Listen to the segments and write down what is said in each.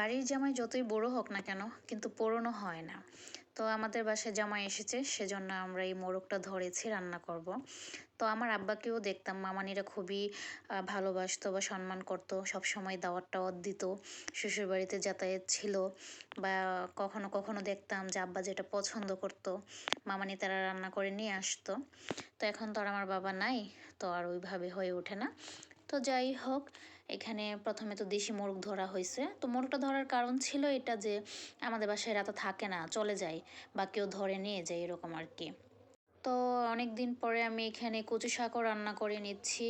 বাড়ির জামাই যতই বড় হোক না কেন, কিন্তু পুরনো হয় না। তো আমাদের বাসায় জামাই এসেছে, সেজন্য আমরা এই মোরগটা ধরেছি, রান্না করব। তো আমার আব্বাকেও দেখতাম, মামানিরা খুবই ভালোবাসতো বা সম্মান করতো, সবসময় দাওয়াত টাওয়াত দিত শ্বশুর বাড়িতে যাতায়াত ছিল বা কখনো কখনো দেখতাম যে আব্বা যেটা পছন্দ করতো, মামানি তারা রান্না করে নিয়ে আসতো। তো এখন তো আর আমার বাবা নাই, তো আর ওইভাবে হয়ে ওঠে না। তো যাই হোক, এখানে প্রথমে তো দেশি মোরগ ধরা হয়েছে। তো মোরগটা ধরার কারণ ছিল এটা যে, আমাদের বাসায় রাতে থাকে না, চলে যায় বা কেউ ধরে নিয়ে যায়, এরকম আর কি। তো অনেক দিন পরে আমি এখানে কচু শাকও রান্না করে নিচ্ছি।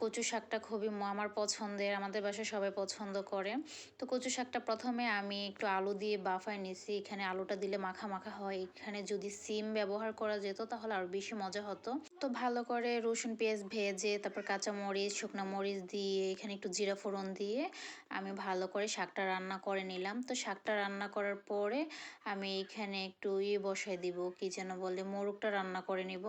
কচু শাকটা খুবই আমার পছন্দের, আমাদের বাসায় সবাই পছন্দ করে। তো কচু শাকটা প্রথমে আমি একটু আলু দিয়ে বাফায় নিয়েছি এখানে আলুটা দিলে মাখা মাখা হয়। এখানে যদি সিম ব্যবহার করা যেত তাহলে আরও বেশি মজা হতো। তো ভালো করে রসুন, পেঁয়াজ ভেজে, তারপর কাঁচা মরিচ শুকনো মরিচ দিয়ে, এখানে একটু জিরা ফোড়ন দিয়ে আমি ভালো করে শাকটা রান্না করে নিলাম। তো শাকটা রান্না করার পরে আমি এখানে একটু ইয়ে বসাই দিব, কি যেন বলে, মোরগটা রান্না করে নিব।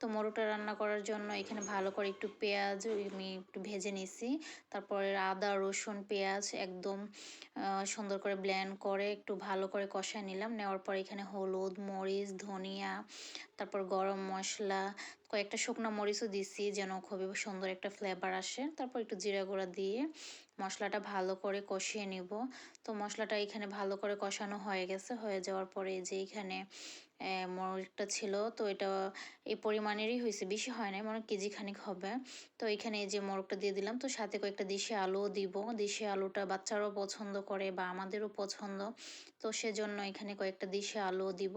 তো মোরগটা রান্না করার জন্য এখানে ভালো করে একটু পেঁয়াজ আমি একটু ভেজে নিছি। তারপরে আদা, রসুন, পেঁয়াজ একদম সুন্দর করে ব্ল্যান্ড করে একটু ভালো করে কষায় নিলাম। নেওয়ার পর এখানে হলুদ, মরিচ, ধনিয়া, তারপর গরম মশলা কয়েকটা শুকনো মরিচও দিছি যেন খুবই সুন্দর একটা ফ্লেভার আসে। তারপর একটু জিরা গুঁড়া দিয়ে মশলাটা ভালো করে কষিয়ে নিব। তো মশলাটা এখানে ভালো করে কষানো হয়ে গেছে। হয়ে যাওয়ার পরে যে এখানে মোরগটা ছিল, তো এটা এই পরিমাণেরই হয়েছে। বেশি হয় না মনে কেজি খানিক হবে। তো এখানে এই যে মোরগটা দিয়ে দিলাম, তো সাথে কয়েকটা দেশি আলুও দিব। দেশি আলুটা বাচ্চারাও পছন্দ করে বা আমাদেরও পছন্দ। তো সেজন্য এখানে কয়েকটা দেশি আলুও দিব।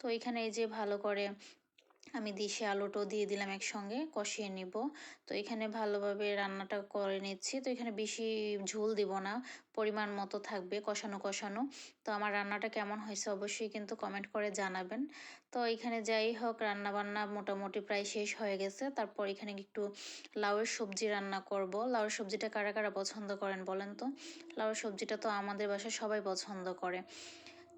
তো এখানে এই যে ভালো করে আমি দিশে আলুটাও দিয়ে দিলাম একসঙ্গে, কষিয়ে নিব। তো এখানে ভালোভাবে রান্নাটা করে নিচ্ছি। তো এখানে বেশি ঝোল দিব না, পরিমাণ মতো থাকবে কষানো কষানো। তো আমার রান্নাটা কেমন হয়েছে অবশ্যই কিন্তু কমেন্ট করে জানাবেন। তো এখানে যাই হোক রান্না বান্না মোটামুটি প্রায় শেষ হয়ে গেছে। তারপর এখানে একটু লাউয়ের সবজি রান্না করব। লাউয়ের সবজিটা কারা কারা পছন্দ করেন বলেন তো? লাউয়ের সবজিটা তো আমাদের বাসায় সবাই পছন্দ করে।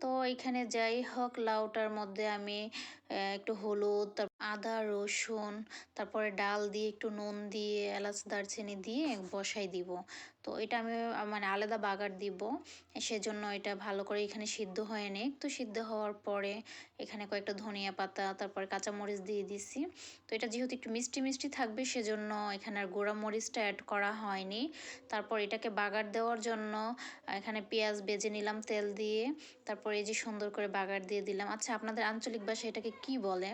তো এখানে যাই হোক, লাউটার মধ্যে আমি একটু হলুদ আদা রসুন তারপরে ডাল দিয়ে একটু নুন দিয়ে এলাচ দারচিনি দিয়ে বসাই দিব। তো এটা আমি মানে আলাদা বাগার দিব। সেজন্য এটা ভালো করে এখানে সিদ্ধ হয়ে নিক তো সিদ্ধ হওয়ার পরে এখানে কয়েকটা ধনিয়া পাতা, তারপরে কাঁচামরিচ দিয়ে দিছি। তো এটা যেহেতু একটু মিষ্টি মিষ্টি থাকবে, সেজন্য এখানে আর গুঁড়া মরিচটা অ্যাড করা হয়নি। তারপর এটাকে বাগার দেওয়ার জন্য এখানে পেঁয়াজ বেজে নিলাম তেল দিয়ে। তারপর এই যে সুন্দর করে বাগার দিয়ে দিলাম। আচ্ছা আপনাদের আঞ্চলিক ভাষায় এটাকে কি বলে?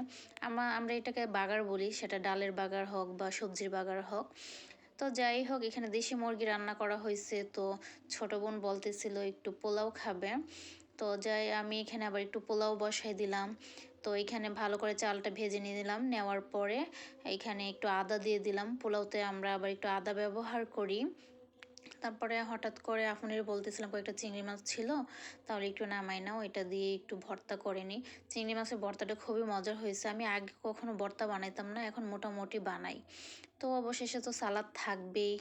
আমরা আমরা এটাকে বাগার বলি, সেটা ডালের বাগার হোক বা সবজির বাগার হোক। তো যাই হোক, এখানে দেশি মুরগি রান্না করা হয়েছে। তো ছোট বোন বলতেছিল একটু পোলাও খাবে। তো যাই, আমি এখানে আবার একটু পোলাও বসাই দিলাম। তো এখানে ভালো করে চালটা ভেজে নিয়ে দিলাম নেওয়ার পরে এখানে একটু আদা দিয়ে দিলাম। পোলাওতে আমরা আবার একটু আদা ব্যবহার করি। তারপরে হঠাৎ করে আপনার বলতেছিলাম কয়েকটা চিংড়ি মাছ ছিল, তাহলে একটু নামাই নাও, এটা দিয়ে একটু ভর্তা করে নিই। চিংড়ি মাছের ভর্তাটা খুবই মজার হয়েছে। আমি আগে কখনো ভর্তা বানাইতাম না, এখন মোটামুটি বানাই। তো অবশেষে তো সালাদ থাকবেই।